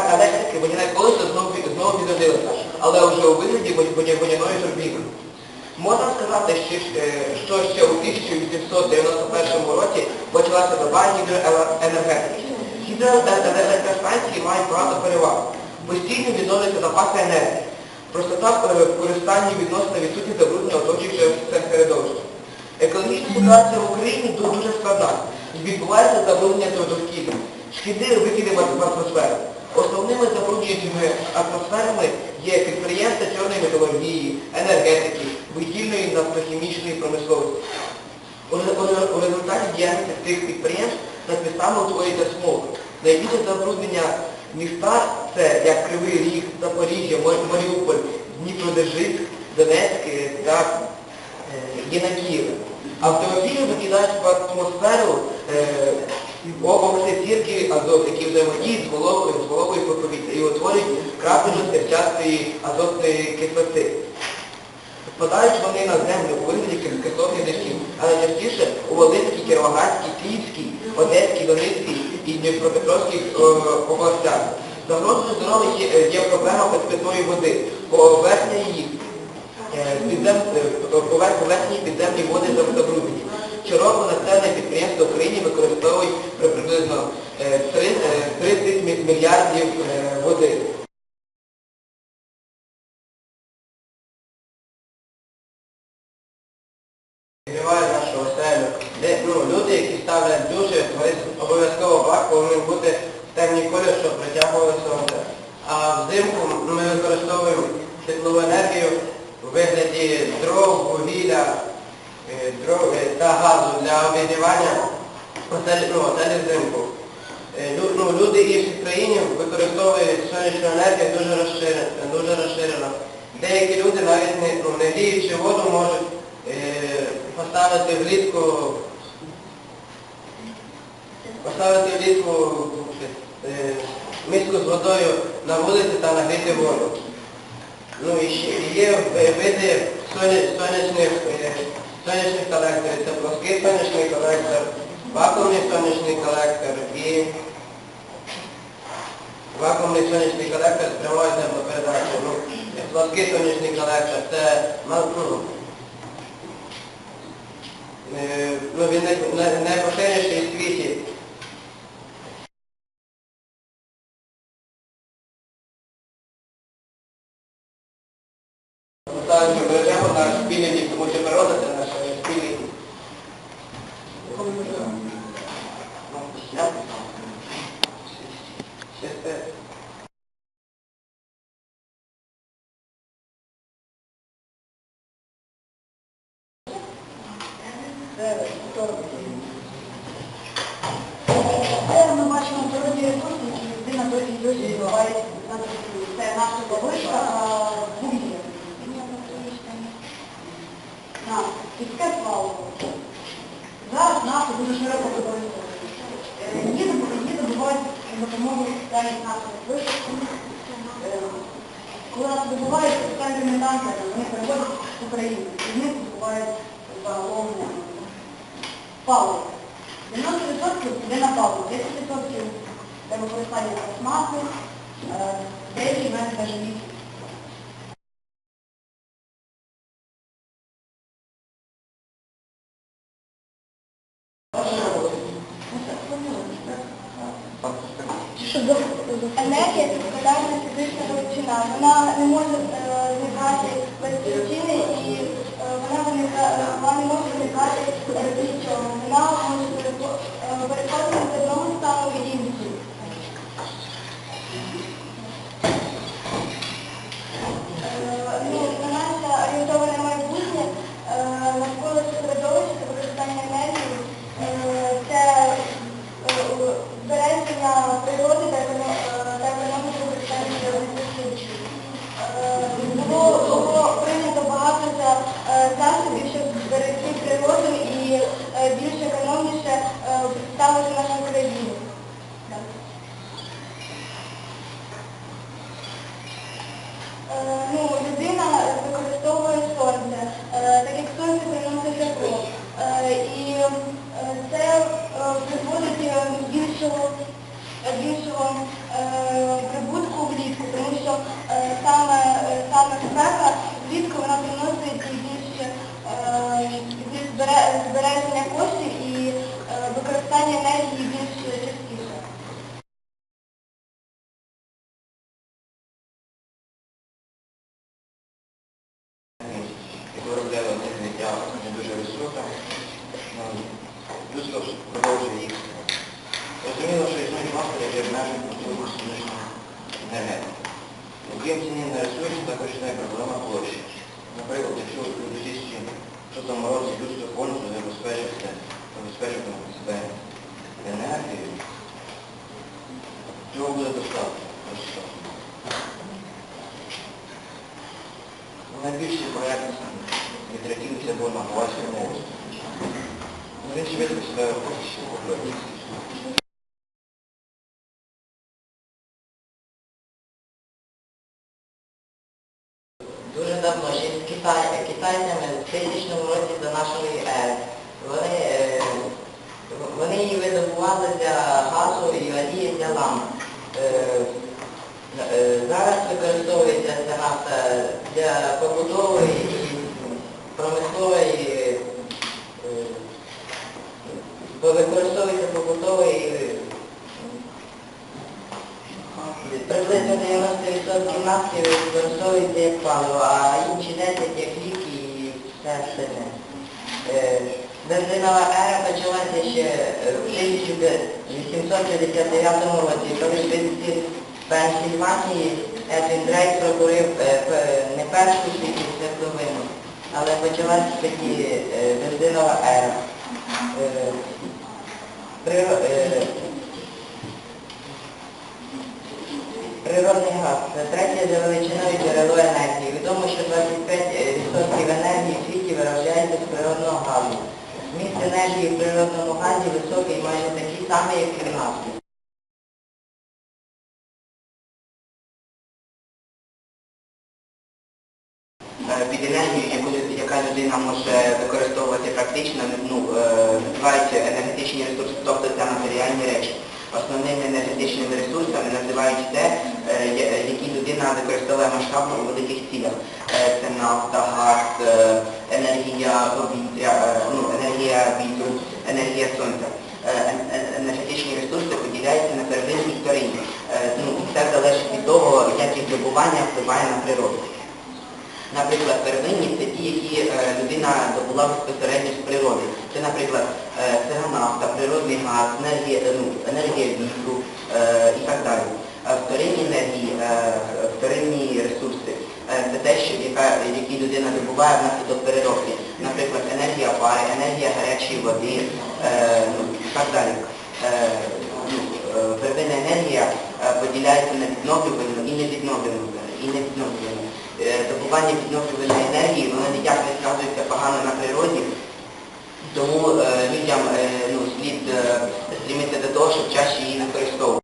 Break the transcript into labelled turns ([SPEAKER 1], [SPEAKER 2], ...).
[SPEAKER 1] електрики водяне колесо знову, знову відродилося, але вже у вигляді водя- водя- водяної турбіни. Можна сказати, що, е, ще у 1891 році почалася доба гідроенергетики. Гідроелектростанції мають багато переваг. Постійно відновлюються запаси енергії. Простота е, в користанні відносно відсутність забруднення оточуючого середовища. Екологічна ситуація в Україні дуже складна. Відбувається забруднення довкілля. Шкідливі викиди в атмосферу. Основними забруднюючими атмосферами є підприємства чорної металургії, енергетики, вугільної нафтохімічної промисловості. У ре- у ре- У результаті діяльності цих підприємств над містами утворюється смог. Найбільше забруднення міста це як Кривий Ріг, Запоріжжя, Маріуполь, Дніпродзержинськ, Донецьк е, та е, є на Києві. Автомобілі викидають в атмосферу оксид сірки азот, які взаємодіють з вологою, з вологою повітря і утворюють крапельну стерчастої азотної кислоти. Впадають вони на землю у вигляді кис- кислотних дощів, але частіше у Волинській, Кіровоградській, Київській, Одеській, Донецькій і Дніпропетровській е, областях. Загрозою здоров'я є, е, проблема пит- питної води. Поверхня її е, підзем, поверхні підземні води забруднені. Щороку населення підприємства в Україні використовують при- приблизно е, три- е, 30 мільярдів е, води. Відкривають нашу оселю. Де, ну, люди, які ставлять душі, обов'язково бак повинен бути в темній колір, щоб притягували сонце. А взимку ми використовуємо теплову енергію у вигляді дров, вугілля е, е, та газу для обігрівання оселі, ну, взимку. Е, ну, люди інших країн використовують сонячну енергію дуже розширено. Дуже розширено. Деякі люди навіть не, ну, не гріючи воду можуть е, поставити влітку поставити влітку е, миску з водою на вулиці та нагріти воду. Ну і ще є ви- види соня- сонячних, е, сонячних колектор, Це плоский сонячний колектор, вакуумний сонячний колектор і вакуумний сонячний колектор з прямою теплопередачею. Ну, плоский сонячний колектор це ну, е, ну, він най- най- найпоширеніший в світі. Це
[SPEAKER 2] ми бачимо природні ресурси, які людина досі досі збиває. Це наша бабушка вугілля. На, Підке паливо. Зараз нафта дуже широко використовується. Е, Її добувають за допомогою спеціальних нафтових. Е, Коли нас добувають спеціальними танкерами, вони переводять в Україну. І з них добувають загалом паливо. 90% йде на паливо, 10% для використання пластмаси, деякі навіть місяць.
[SPEAKER 3] Енергія це складальна фізична величина. Вона не може е, зникати без причини і е, вона не може зникати без нічого. Вона може перехо- е, переходити з одного стану в інший. Е, ну, на наше орієнтоване майбутнє е, навколо середовища та використання енергії е, це е, збереження природи Е, ну, людина е, використовує сонце, е, так як сонце приносить тепло. І це призводить більшого більшого прибутку
[SPEAKER 4] влітку,
[SPEAKER 5] тому що саме саме спека Людство продовжує їх. Розуміло, що існують фактори, які обмежують можливу сонячну енергетику. Окрім ціни на ресурси, також існує проблема площі. Наприклад, якщо у 2006 році людство повністю забезпечити, забезпечити себе енергією, цього буде достатньо. достатньо. Найбільший проєкт відрядився був на Галаському острові. Ну, Він швидко себе. Дуже давно, ще з Китай, китайцями в тисячному році до нашої ери. Вони, е, вони її видобували для газу і олії для ламп. Е, Е, Зараз використовується ця нафта для побудової і промислової, е, бо використовується побутової е, приблизно 90% нафти використовується як паливо, а інші 10 як ліки і все остальне. Е, Бензинова ера почалася ще е, в 1859 році, коли швидці Пенсільванії Едвін Дрейк пробурив е, не першу світі свердловину, але почалася тоді е, бензинова ера. Приро- Природний газ третє за величиною джерело енергії. Відомо, що 25% енергії в світі виробляється з природного газу. Вміст енергії в природному газі високий майже такий самий, як і в нафті. Під енергією, яку, яка людина може використовувати практично, ну, е, називаються енергетичні ресурси, тобто це матеріальні речі. Основними енергетичними ресурсами називають те, е, які людина використовує масштабно у великих цілях. Е, Це нафта, газ, е, енергія повітря, ну, енергія вітру, енергія сонця. Ен- ен- Енергетичні ресурси поділяються на первинні вторинні. Ну, це залежить від того, як їх добування впливає на природу. Наприклад, первинні це ті, які людина добула безпосередньо з природи. Це, наприклад, е, сира нафта, природний газ, енергія, е, ну, енергія вітру е, і так далі. Вторинні енергії, е, вторинні ресурси е, це те, що, яка, які людина добуває внаслідок переробки. Наприклад, енергія пари, енергія гарячої води е, ну, і так далі. Е, ну, е, Первинна енергія е, поділяється на відновлювальну і невідновлювальну. І невідновлювальну. Е, Добування відновлювальної енергії, воно ніяк не сказується погано на природі, тому е, людям е, ну, слід стрімитися стремитися до того, щоб чаще її використовувати.